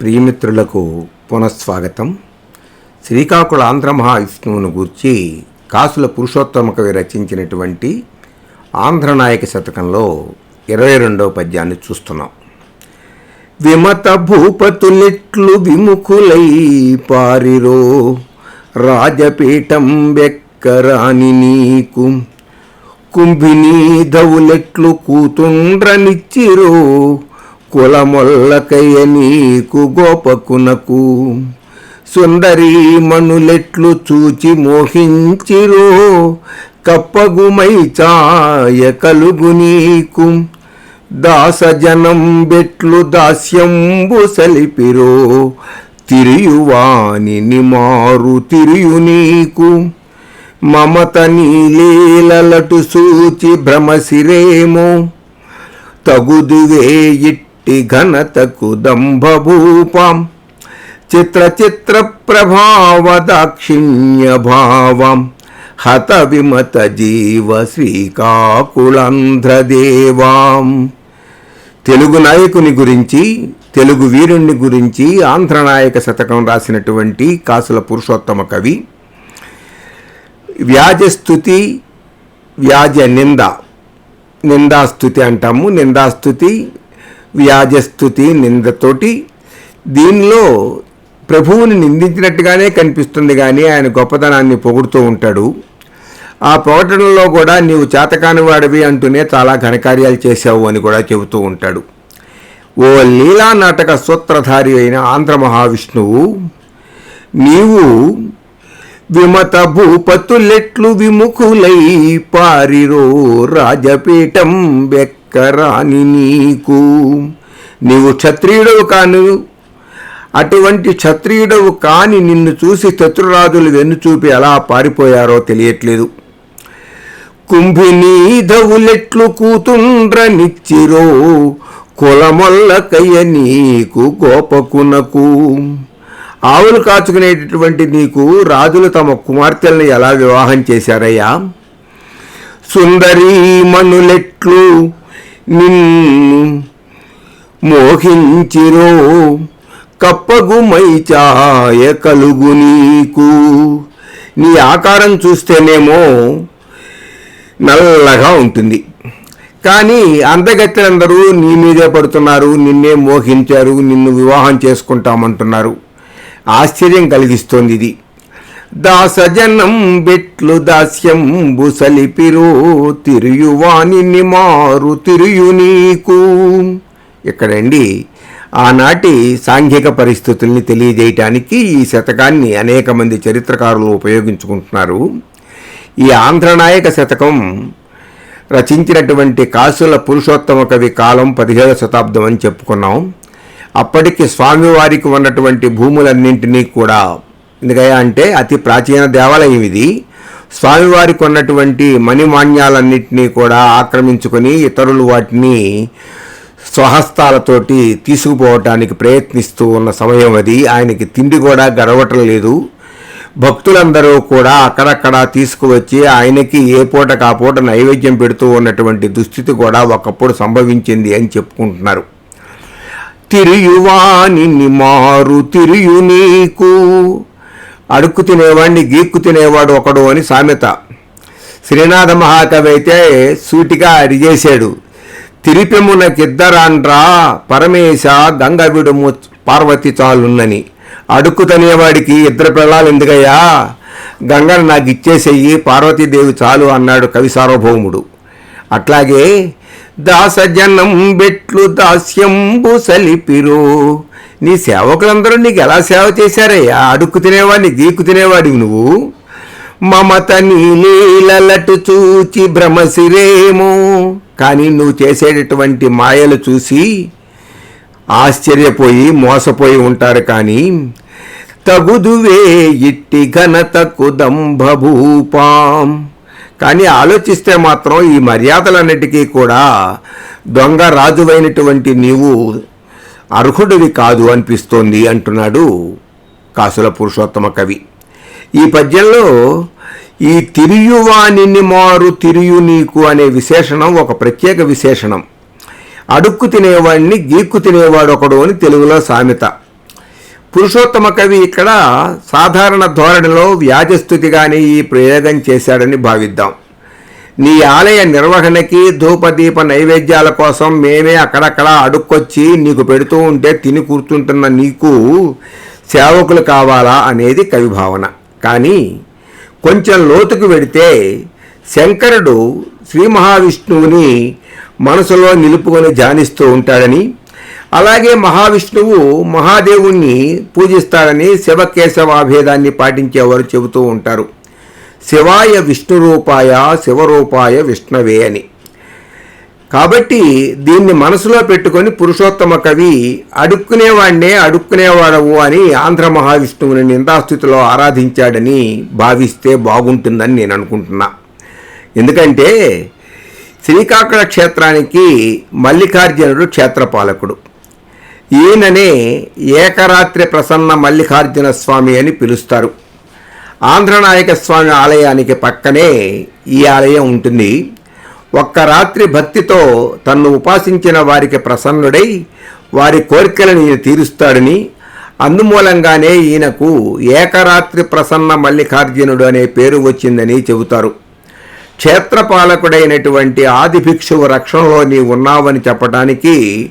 ప్రియమిత్రులకు పునఃస్వాగతం. శ్రీకాకుళ ఆంధ్ర మహావిష్ణువును గూర్చి కాసుల పురుషోత్తమ కవి రచించినటువంటి ఆంధ్రనాయక శతకంలో ఇరవై రెండవ పద్యాన్ని చూస్తున్నాం. విమత భూపతులెట్లు విముఖులై పారిరో రాజపీఠం వెక్కరాని నీకు కుంభినీ దవులెట్లు కూతుండ్రనిచ్చిరో కులమొల్లకయ్య నీకు గోపకునకు. సుందరీమణులెట్లు చూచి మోహించిరో కప్పగుమై చాయ కలుగు నీకు. దాసజనం బెట్లు దాస్యంబు సలిపిరో తిరియువాని నిమారు తిరియు నీకు. మమత నీలీలలటు సూచి భ్రమసిరేమో తగుదువే ఇట్టి ఘనతకు దంభభూపం. చిత్ర చిత్ర ప్రభావ దాక్షిణ్య భావం. హత విమత జీవ శ్రీకాకుళంధ్రదేవాం తెలుగు నాయకుని గురించి తెలుగు వీరుణ్ణి గురించి ఆంధ్రనాయక శతకం రాసినటువంటి కాసుల పురుషోత్తమ కవి. వ్యాజస్థుతి వ్యాజ నింద. నిందాస్తుతి అంటాము. నిందాస్తుతి వ్యాజస్థుతి నిందతోటి దీనిలో ప్రభువుని నిందించినట్టుగానే కనిపిస్తుంది కానీ ఆయన గొప్పతనాన్ని పొగుడుతూ ఉంటాడు. ఆ పొగటంలో కూడా నీవు చేతకాని వాడివి అంటూనే చాలా ఘనకార్యాలు చేశావు అని కూడా చెబుతూ ఉంటాడు. ఓ లీలా నాటక సూత్రధారి అయిన ఆంధ్ర మహావిష్ణువు నీవు విమత భూపతులెట్లు విముఖులై పారిరో రాజపీఠం కరాని నీకు. నీవు క్షత్రియుడవు కాను. అటువంటి క్షత్రియుడవు కాని నిన్ను చూసి శత్రురాజులు వెన్నుచూపి ఎలా పారిపోయారో తెలియట్లేదు. కుంభినీధవులెట్లు కూతుండ్రనిచ్చిరో కులమొల్లకయ్య నీకు గోపకునకు. ఆవులు కాచుకునేటటువంటి నీకు రాజులు తమ కుమార్తెల్ని ఎలా వివాహం చేశారయ్యా? సుందరీమణులెట్లు నిన్ను మోహించిరో కప్పగుమై చాయ కలుగు నీకు. నీ ఆకారం చూస్తేనేమో నల్లగా ఉంటుంది. కానీ అందగత్తెలందరూ నీ మీదే పడుతున్నారు నిన్నే మోహించారు నిన్ను వివాహం చేసుకుంటామంటున్నారు. ఆశ్చర్యం కలిగిస్తోంది ఇది. దాసజనం బెట్లు దాస్యం బుసలిపిరో తిరియువాని మారు తిరియు నీకు. ఇక్కడండి ఆనాటి సాంఘిక పరిస్థితుల్ని తెలియజేయటానికి ఈ శతకాన్ని అనేక మంది చరిత్రకారులు ఉపయోగించుకుంటున్నారు. ఈ ఆంధ్రనాయక శతకం రచించినటువంటి కాసుల పురుషోత్తమ కవి కాలం పదిహేడవ శతాబ్దం అని చెప్పుకున్నాం. అప్పటికి స్వామివారికి ఉన్నటువంటి భూములన్నింటినీ కూడా ఎందుకయ్యా అంటే అతి ప్రాచీన దేవాలయం ఇది స్వామివారికి ఉన్నటువంటి మణిమాన్యాలన్నింటినీ కూడా ఆక్రమించుకొని ఇతరులు వాటిని స్వహస్తాలతోటి తీసుకుపోవటానికి ప్రయత్నిస్తూ ఉన్న సమయం అది. ఆయనకి తిండి కూడా గడవటం లేదు. భక్తులందరూ కూడా అక్కడక్కడ తీసుకువచ్చి ఆయనకి ఏ పూట కాపూట నైవేద్యం పెడుతూ ఉన్నటువంటి దుస్థితి కూడా ఒకప్పుడు సంభవించింది అని చెప్పుకుంటున్నారు. తిరియువాని మారు తిరియు నీకు అడుక్కు తినేవాడిని గీక్కు తినేవాడు ఒకడు అని సామెత. శ్రీనాథ మహాకవి అయితే సూటిగా అడిగేశాడు తిరిపెమునకిద్దరాండ్రా పరమేశ గంగ విడుము పార్వతి చాలున్నని. అడుక్కు తినేవాడికి ఇద్దరు పిల్లలు ఎందుకయ్యా? గంగను నాకు ఇచ్చేసేయి పార్వతీదేవి చాలు అన్నాడు కవి సార్వభౌముడు. అట్లాగే దాసజనం బెట్లు దాస్యంబు సలిపిరో. నీ సేవకులందరూ నీకు ఎలా సేవ చేశారయ్యా? అడుక్కు తినేవాడిని గీక్కు తినేవాడివి నువ్వు? మమత నీలీలలటు చూచి భ్రమసిరేమో కానీ నువ్వు చేసేటటువంటి మాయలు చూసి ఆశ్చర్యపోయి మోసపోయి ఉంటారు కానీ తగుదువే ఇట్టి ఘనతకు దంభభూపాం. కానీ ఆలోచిస్తే మాత్రం ఈ మర్యాదలన్నిటికీ కూడా దొంగ రాజువైనటువంటి నీవు అర్హుడివి కాదు అనిపిస్తోంది అంటున్నాడు కాసుల పురుషోత్తమ కవి. ఈ పద్యంలో ఈ తిరియువానిని మారు తిరియు నీకు అనే విశేషణం ఒక ప్రత్యేక విశేషణం. అడుక్కు తినేవాడిని గీక్కు తినేవాడు ఒకడు అని తెలుగులో సామెత. పురుషోత్తమ కవి ఇక్కడ సాధారణ ధోరణిలో వ్యాజస్థుతిగానే ఈ ప్రయోగం చేశాడని భావిద్దాం. నీ ఆలయ నిర్వహణకి ధూపదీప నైవేద్యాల కోసం మేమే అక్కడక్కడ అడుక్కొచ్చి నీకు పెడుతూ ఉంటే తిని కూర్చుంటున్న నీకు సేవకులు కావాలా అనేది కవి భావన కానీ కొంచెం లోతుకు వెడితే శంకరుడు శ్రీ మహావిష్ణువుని మనసులో నిలుపుకొని ధ్యానిస్తూ ఉంటాడని అలాగే మహావిష్ణువు మహాదేవుణ్ణి పూజిస్తాడని శివకేశవాభేదాన్ని పాటించేవారు చెబుతూ ఉంటారు. శివాయ విష్ణు రూపాయ శివరూపాయ విష్ణవే అని. కాబట్టి దీన్ని మనసులో పెట్టుకొని పురుషోత్తమ కవి అడుక్కునేవాడినే అడుక్కునేవాడవు అని ఆంధ్ర మహావిష్ణువుని నిందాస్థితిలో ఆరాధించాడని భావిస్తే బాగుంటుందని నేను అనుకుంటున్నా. ఎందుకంటే శ్రీకాకుళ క్షేత్రానికి మల్లికార్జునుడు క్షేత్రపాలకుడు. ఈయననే ఏకరాత్రి ప్రసన్న మల్లికార్జున స్వామి అని పిలుస్తారు. ఆంధ్రనాయక స్వామి ఆలయానికి పక్కనే ఈ ఆలయం ఉంటుంది. ఒక్క రాత్రి భక్తితో తన్ను ఉపాసించిన వారికి ప్రసన్నుడై వారి కోరికలను ఈయన తీరుస్తాడని అందుమూలంగానే ఈయనకు ఏకరాత్రి ప్రసన్న మల్లికార్జునుడు అనే పేరు వచ్చిందని చెబుతారు. క్షేత్రపాలకుడైనటువంటి ఆది భిక్షువు రక్షణలో నీ ఉన్నావని చెప్పడానికి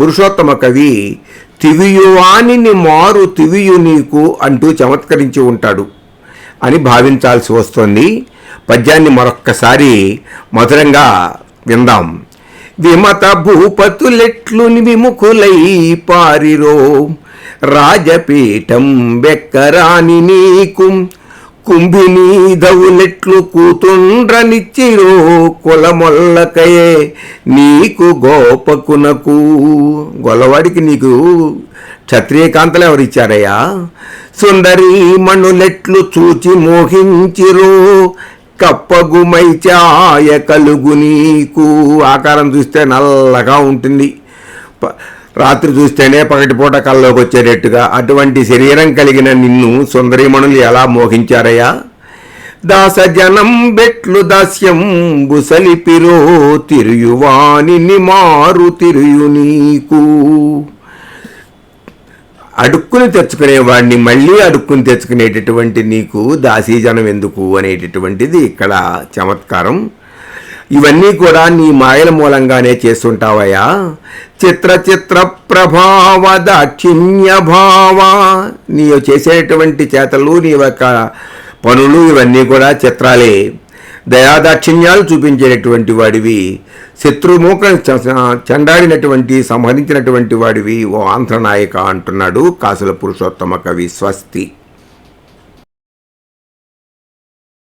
పురుషోత్తమ కవి తివియువానిని మారు తివియు నీకు అంటూ చమత్కరించి ఉంటాడు. అని భావించాల్సి వస్తోంది. పద్యాన్ని మరొక్కసారి మధురంగా విందాం. విమత భూపతులెట్లుని విముఖులై పారిరో. రాజపీఠం వెక్కరాని నీకు. కుంభినీధవులెట్లు కూతుండ్రనిచ్చిరో కులమొల్లకయే నీకు గోపకునకు. గొల్లవాడికి నీకు క్షత్రియకాంతలు ఎవరిచ్చారయ్యా? సుందరి మణులెట్లు చూచి మోహించిరో. కప్పగుమై ఛాయ కలుగు నీకు. ఆకారం చూస్తే నల్లగా ఉంటుంది. రాత్రి చూస్తేనే పగటిపూట కల్లోకి వచ్చేటట్టుగా అటువంటి శరీరం కలిగిన నిన్ను సుందరీమణులు ఎలా మోహించారయ్యా? దాసజనం బెట్లు దాస్యం బుసలిపిరో తిరుయువాని మారు తిరుయు నీకు అడుక్కుని తెచ్చుకునేవాడిని మళ్ళీ అడుక్కుని తెచ్చుకునేటటువంటి నీకు దాసీజనం ఎందుకు అనేటటువంటిది ఇక్కడ చమత్కారం. ఇవన్నీ కూడా నీ మాయల మూలంగానే చేస్తుంటావయ్యా. చిత్ర చిత్ర ప్రభావ దాక్షిణ్య భావ. నీ చేసేటువంటి చేతలు నీ యొక్క పనులు ఇవన్నీ కూడా చిత్రాలే. దయాదాక్షిణ్యాలు చూపించేటటువంటి వాడివి శత్రుమూక చెండాడినటువంటి సంహరించినటువంటి వాడివి ఓ ఆంధ్రనాయక అంటున్నాడు కాసుల పురుషోత్తమ కవి స్వస్తి.